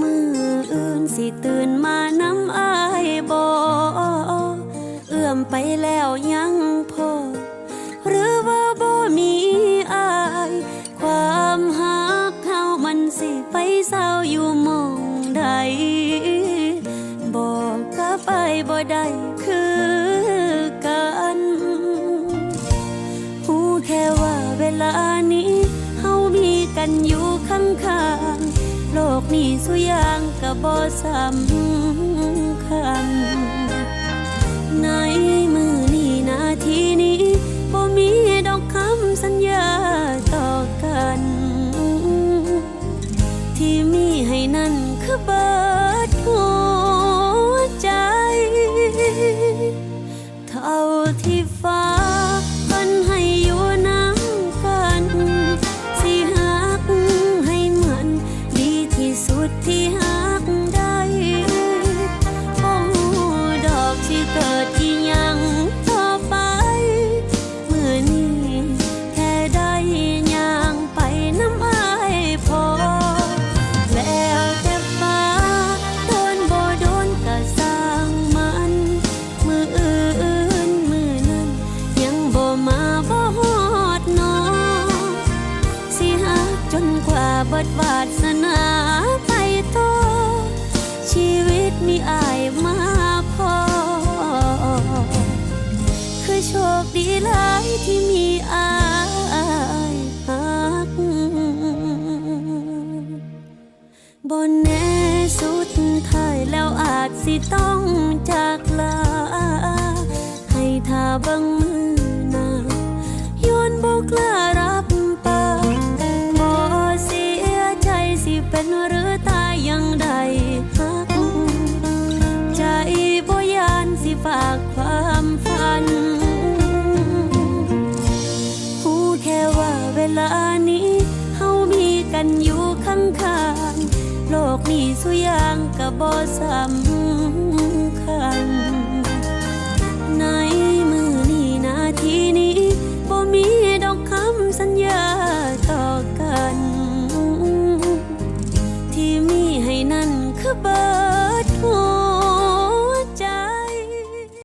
มืออื่นสิตื่นมาน้ำอายบ่เอื้อมไปแล้วยังพอ หรือว่าบ่มีอาย ความหักเฮามันสิไปเศร้าอยู่มองใดบอกกับไปบ่ได้คือกันหูแค่ว่าเวลานี้เฮามีกันอยู่ข้างๆ โลกนี้สุยางก็บ่สำคัญในมือนี้นาทีนี้บ่มีดอกคำสัญญาต่อกัน ที่มีให้นั่นคือเบิดหัวใจ เท่าที่ฟ้า บิดวาสนาไปต่อชีวิตมีอายมาพอ คือโชคดีหลายที่มีอายหักบนแน่สุดท้ายแล้วอาจสิต้องจากลา ให้ท่าบังมือนาย้อนบอกลา กันอยู่ข้างๆโลกนี้สุยางกะบ่สำคัญในมือนี้นาทีนี้บ่มีดอกคำสัญญาต่อกัน ที่มีให้นั่นคือเบิ